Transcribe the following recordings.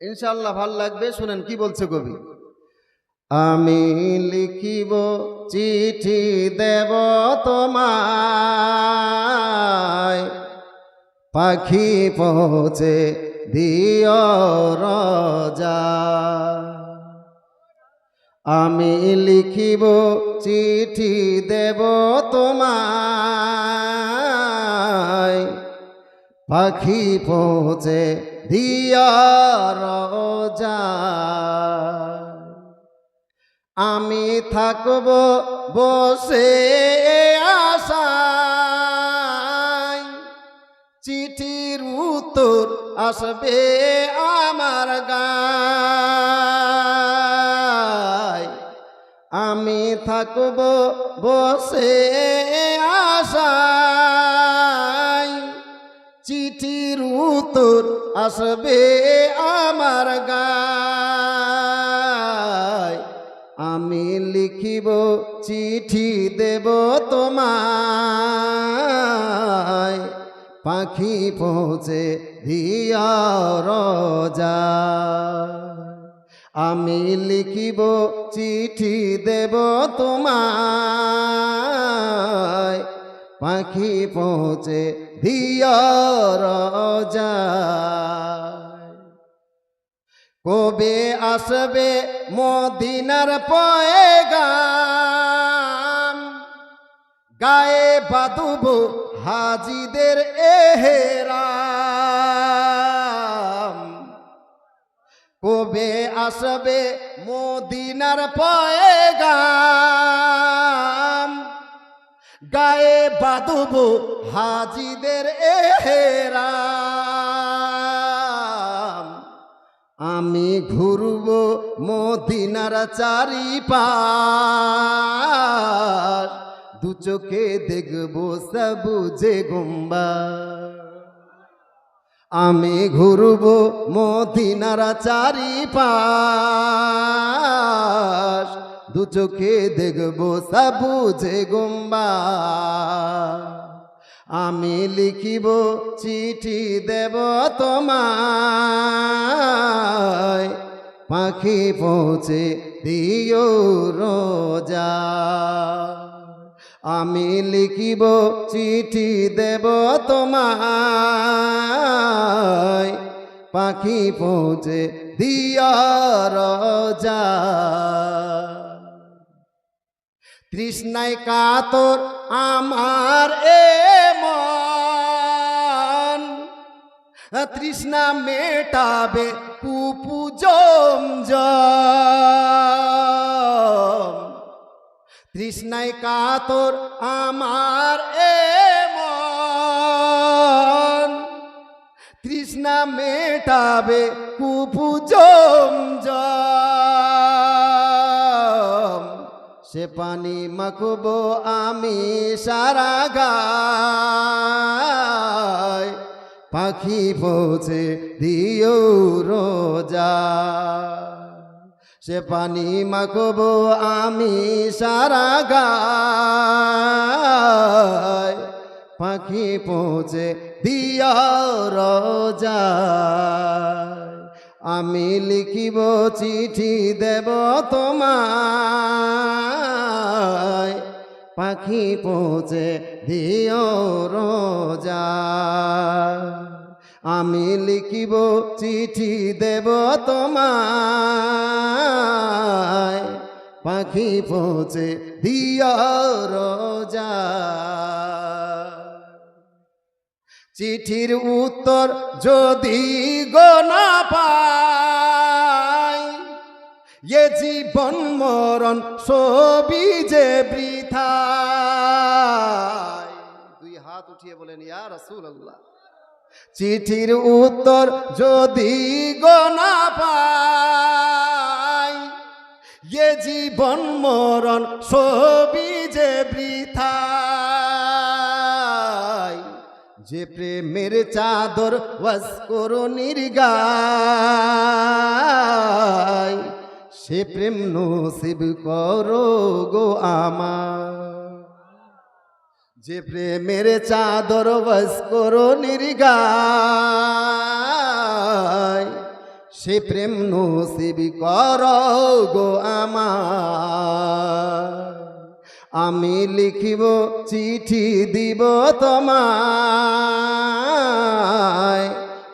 ইনশাল্লাহ ভালো লাগবে, শুনেন কি বলছে কবি? আমি লিখিব চিঠি দেব তোমায়, পাখি পৌঁছে দিও রজা। আমি লিখিব চিঠি দেব তোমায় পাখি পৌঁছে দিয়া রজা। আমি থাকব বসে আশায়। চিঠির উত্তর আসবে আমার গায়। আমি থাকব বসে আশায়। উত্তর আসবে আমার গায়। আমি লিখিব, চিঠি দেব তোমায়। পাখি পৌঁছে দিয়া রজা। আমি লিখিব, চিঠি দেব তোমায়। পাখি পৌঁছে দিয়া কবে আসবে মদিনার পয়গাম? গায়ে বাদুব হাজিদের এহেরাম। কবে আসবে মদিনার পয়গাম? বাদুব হাজিদের এহেরাম। আমি ঘুরব মদিনার চারিপাশ। দু চোখে দেখব সবুজে গুম্বা আমি ঘুরব মদিনার চারিপাশ। দু চোখে দেখব সবুজে গুম্বা। আমি লিখিব চিঠি দেব তোমায়। পাখি পৌঁছে দিও রোজা। আমি লিখিব চিঠি দেব তোমায়। পাখি পৌঁছে দিয়া রোজা। তৃষ্ণায় কাতর আমার এ তৃষ্ণা মেটাবে কুপু জম তৃষ্ণায় কাতর আমার এ তৃষ্ণা মেটাবে কুপু জম জম সে পানি মাখবো আমি সারা গায়। পাখি পৌঁছে দিও রোজা। সে পানি মাখবো আমি সারা গায়। পাখি পৌঁছে দিয়া রোজা। আমি লিখিব চিঠি দেব তোমায়। পাখি পৌঁছে দিও রোজা। আমি লিখিব চিঠি দেব তোমায়। পাখি পৌঁছে দিও রোজা। চিঠির উত্তর যদি গোনা পাই এ জীবন মরণ, সবই যে বৃথা দুই হাত উঠিয়ে বলেন, ইয়া রসুল চিঠির উত্তর যদি গোনা পাই, এ জীবন মরণ, সবই যে বৃথা যে প্রেমের চাদর ওয়াস করো নির্গায় সে প্রেম নসিব করো গো আমার। যে প্রেমের চাদর বস করো নির্গায়, সে প্রেম নসিব কর গো আমার। আমি লিখিব, চিঠি দিব তোমায়।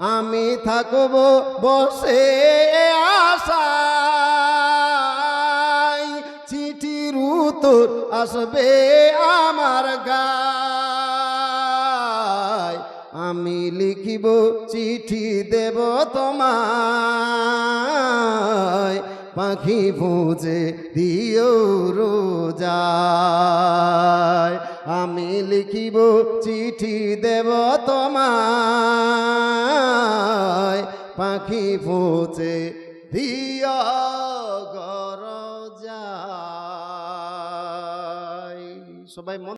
আমি থাকব বসে আশায়। চিঠির উত্তর আসবে আমার গায়। আমি লিখিব চিঠি দেব তোমায়। পাখি পৌঁছে দিও রোজায়। আমি লিখিব চিঠি দেব তোমায়। পাখি পৌঁছে গর গরজায় সবাই মন